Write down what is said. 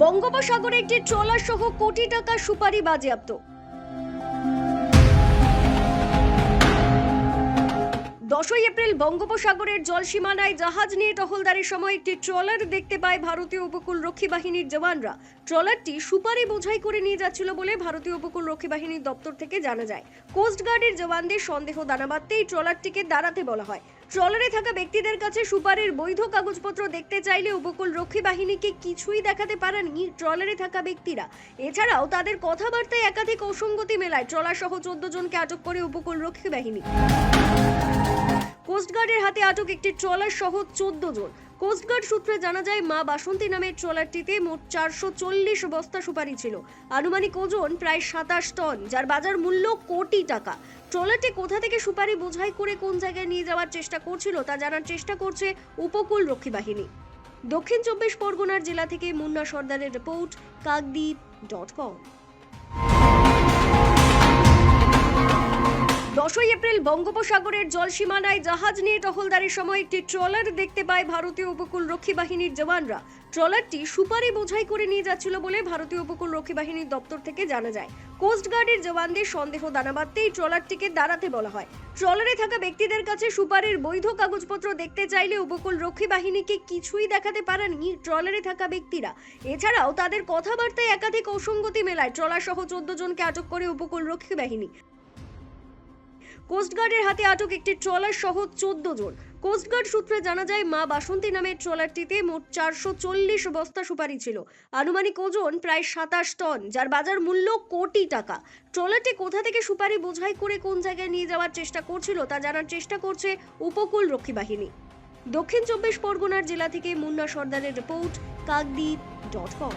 বঙ্গোপসাগরে একটি ট্রলার সহ কোটি টাকা সুপারি বাজেয়াপ্ত। দশই এপ্রিল বঙ্গোপসাগরের জলসীমানায় জাহাজ নিয়ে টহলদারের সময় একটি ট্রলার দেখতে পায় ভারতীয় উপকূল রক্ষী বাহিনীর জওয়ানরা। ট্রলারটি সুপারি বোঝাই করে নিয়ে যাচ্ছিল বলে ভারতীয় উপকূল রক্ষী বাহিনীর দপ্তর থেকে জানা যায়। কোস্টগার্ডের জওয়ানদের সন্দেহ দানা বাঁধতেই ট্রলারটিকে দাঁড়াতে বলা হয়। ট্রলারে থাকা ব্যক্তিদের কাছে সুপারির বৈধ কাগজপত্র দেখতে চাইলে উপকূল রক্ষী বাহিনীকে কিছুই দেখাতে পারেনি ট্রলারে থাকা ব্যক্তিরা। এছাড়াও তাদের কথাবার্তায় একাধিক অসঙ্গতি মেলায় ট্রলার সহ চোদ্দ জনকে আটক করে উপকূল রক্ষী বাহিনী। কোস্টগার্ডের হাতে আটক একটি ট্রলার সহ চোদ্দ জন। কোস্টগার্ড সূত্রে জানা যায়, মা বাসন্তী নামের ট্রলারটিতে মোট চারশো চল্লিশ বস্তা সুপারি ছিল। আনুমানিক ওজন প্রায় সাতাশ টন, যার বাজার মূল্য কোটি টাকা। ট্রলারটি কোথা থেকে সুপারি বোঝাই করে কোন জায়গায় নিয়ে যাওয়ার চেষ্টা করছিল, তা জানার চেষ্টা করছে উপকূল রক্ষী বাহিনী। দক্ষিণ চব্বিশ পরগনার জেলা থেকে মুন্না সর্দারের রিপোর্ট, কাকদ্বীপ ডট কম। দশই এপ্রিল বঙ্গোপসাগরের জলসীমানায় জাহাজ নিয়ে টহলদারির সময় একটি ট্রলার দেখতে পায় ভারতীয় উপকূল রক্ষী বাহিনীর জওয়ানরা। ট্রলারটি সুপারি বোঝাই করে নিয়ে যাচ্ছিল বলে ভারতীয় উপকূল রক্ষী বাহিনীর দপ্তর থেকে জানা যায়। কোস্টগার্ডের জওয়ানদের সন্দেহ দানা বাঁধতেই ট্রলারটিকে দাঁড়াতে বলা হয়। ট্রলারে থাকা ব্যক্তিদের কাছে সুপারির বৈধ কাগজপত্র দেখতে চাইলে উপকূল রক্ষী বাহিনীকে কিছুই দেখাতে পারেনি ট্রলারে থাকা ব্যক্তিরা। এছাড়াও তাদের কথাবার্তায় একাধিক অসঙ্গতি মেলায় ট্রলার সহ চোদ্দ জনকে আটক করে উপকূল রক্ষী বাহিনী। কোস্টগার্ডের হাতে আটক একটি ট্রলার সহ চোদ্দ জন। কোস্টগার্ড সূত্রে জানা যায়, মা বাসন্তী নামের ট্রলারটিতে মোট চারশো চল্লিশ বস্তা সুপারি ছিল। আনুমানিক ওজন প্রায় সাতাশ টন, যার বাজার মূল্য কোটি টাকা। ট্রলারটি কোথা থেকে সুপারি বোঝাই করে কোন জায়গায় নিয়ে যাওয়ার চেষ্টা করছিল, তা জানার চেষ্টা করছে উপকূল রক্ষী বাহিনী। দক্ষিণ চব্বিশ পরগনার জেলা থেকে মুন্না সর্দারের রিপোর্ট, কাকদ্বীপ ডট কম।